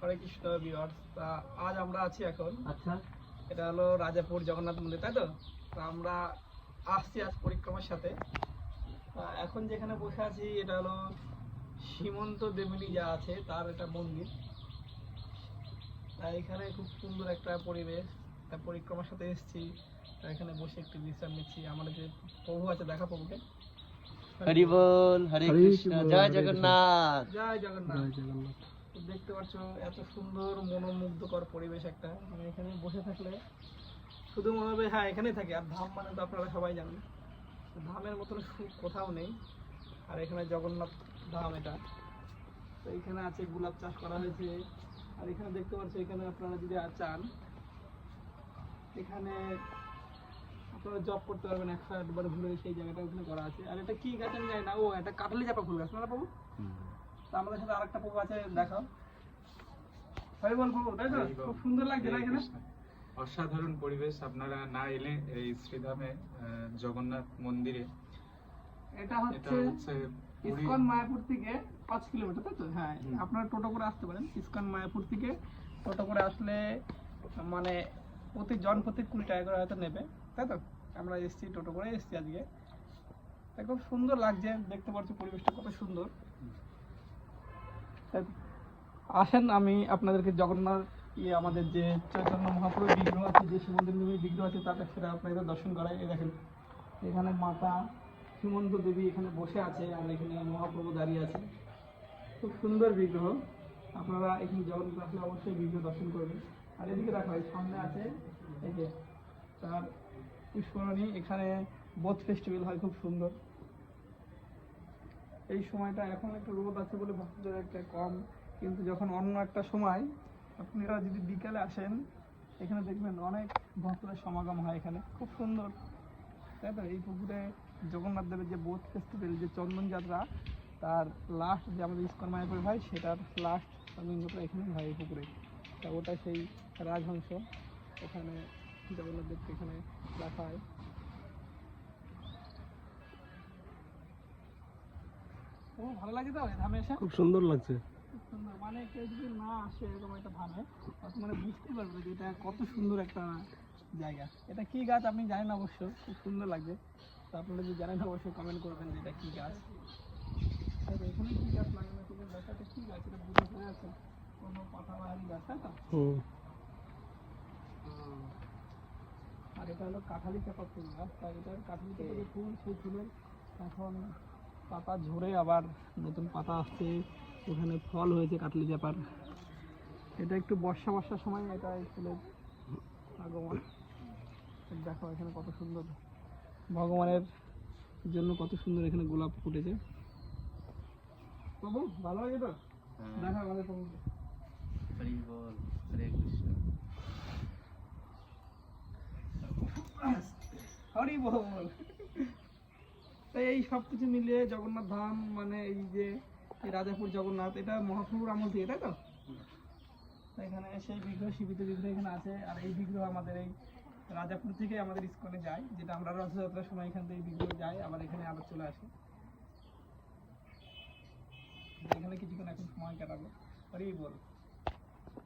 হরে Krishna viewers তা আজ আমরা আছি এখন। আচ্ছা। এটা হলো রাজাপুর জগন্নাথ মন্দির তাই তো? আমরা আসছি আজ পরিক্রমার সাথে। এখন যেখানে বসে আছি এটা হলো সীমন্ত দেবিনী যা আছে তার একটা মন্দির। তা এখানে খুব সুন্দর একটা পরিবেশ। তা পরিক্রমার সাথে এসেছি। তা এখানে বসে একটু বিশ্রাম নিচ্ছি। আমাদের যে প্রভু আছে দেখা প্রভুকে। হরি বল হরে কৃষ্ণ, জয় জগন্নাথ। জয় জগন্নাথ। জয় জগন্নাথ। তো দেখতে পাচ্ছ এত সুন্দর, মনোমুগ্ধকর পরিবেশ একটা। মানে এখানে বসে থাকলে শুধু মনে হবে হ্যাঁ এখানেই থাকে। আর ধাম মানে তো আপনারা সবাই জানেন। ধামের মতন সুখ কোথাও নেই। আর এখানে জগন্নাথ ধাম এটা। তো এখানে আছে গোলাপ চাষ করা হয়েছে। আর এখানে দেখতে পাচ্ছ, এখানে আপনারা যদি আর চান, এখানে আপনারা জব করতে পারবেন একশো ঘুরে সেই জায়গাটা ওখানে করা আছে। আর এটা কি গাছ আমি জানি না। ও, এটা কাঠালি চাপা ফুল গাছ না বাবু? আমাদের সাথে আরেকটা প্রভু আছে দেখাও। হরি বল প্রভু তাই তো? খুব সুন্দর লাগছে না এখানে? অসাধারণ পরিবেশ আপনারা না এলে এই শ্রীধামে জগন্নাথ মন্দিরে। এটা হচ্ছে ইসকন মায়াপুর থেকে পাঁচ কিলোমিটার তাই তো? হ্যাঁ আপনারা টোটো করে আসতে পারেন ইসকন মায়াপুর থেকে। টোটো করে আসলে মানে প্রতি জন প্রতি কুড়ি টাকা করে হয়তো নেবে তাই তো? আমরা এসেছি টোটো করে এসেছি আজকে। খুব সুন্দর লাগছে দেখতে পাচ্ছি পরিবেশটা কত সুন্দর। আসেন, আমি আপনাদেরকে জগন্নাথ ইয়ে আমাদের যে চৈতন্য মহাপ্রভুর বিগ্রহ আছে, যে শিবন্দির দেবী বিগ্রহ আছে তার সেটা আপনাদের দর্শন এই দেখেন, এখানে মাতা সীমন্ত দেবী এখানে বসে আছে আর এখানে মহাপ্রভু দাঁড়িয়ে আছে খুব সুন্দর বিগ্রহ। আপনারা এখানে জগন্নাথ আসলে অবশ্যই বিগ্রহ দর্শন করবেন। আর এদিকে রাখা হয় সামনে আছে, এই যে তার পুষ্করণী এখানে বোধ ফেস্টিভ্যাল হয়, খুব সুন্দর। এই সময়টা এখন একটু রোদ আছে বলে ভক্তদের একটা কম। কিন্তু যখন অন্য একটা সময় আপনারা যদি বিকেলে আসেন, এখানে দেখবেন অনেক ভক্তদের সমাগম হয় এখানে। খুব সুন্দর। তাই তো? এই পুকুরে জগন্নাথ দেবের যে বোধ ফেস্টিভ্যাল যে চন্দন যাত্রা, তার লাস্ট যে আমাদের ইস্কন মায়াপুর হয় সেটার লাস্ট চন্দন যাত্রা এখানেই হয় এই পুকুরে। তা ওটা সেই রাজহংস। এখানে জগন্নাথ দেবকে এখানে রাখা হয়। ও ভালো লাগে তো ধামে এসে? খুব সুন্দর লাগছে। সুন্দর। মানে কেউ যদি না আসে এরকম একটা তখন মানে বুঝতে পারবে যে এটা কত সুন্দর একটা জায়গা। এটা কি গাছ আপনি জানেন অবশ্য খুব সুন্দর লাগবে। তো আপনারা যদি জানেন অবশ্যই কমেন্ট করবেন যে এটা কি গাছ। এখানে কি গাছ লাগানো আছে? গাছটা কি গাছ? এটা বুঝে পড়ে আছে। কোনো পাতাবাহারি গাছ তাই তো? আর এটা হলো কাঁঠালি চাপা ফুল গাছ। তাই এটার কাঁঠালি চাপা ফুল সেই ফুলের এখন পাতা ঝরে আবার নতুন পাতা আসছে। ওখানে ফল হয়েছে কাটলি চাপার। এটা একটু বর্ষা বর্ষার সময় এটা ফুলের আগমন। দেখো এখানে কত সুন্দর। ভগবানের জন্য কত সুন্দর এখানে গোলাপ ফুটেছে। প্রভু ভালো লাগে তো? হ্যাঁ, দেখা আমাদের হরি বল হরে কৃষ্ণ হরি বল তাই এই সব কিছু মিলিয়ে জগন্নাথ ধাম মানে এই যে রাজাপুর জগন্নাথ, এটা মহাপ্রভুর আমল থেকে, তাই তো? এখানে সেই বিগ্রহ সীমিত বিগ্রহ এখানে আছে, আর এই বিগ্রহ আমাদের এই রাজাপুর থেকে আমাদের ইস্কনে যায়, যেটা আমরা রথযাত্রার সময় এখান থেকে বিগ্রহ যায় আবার এখানে আবার চলে আসে। এখানে কিছুক্ষণ এখন সময় কাটাবো হরি বল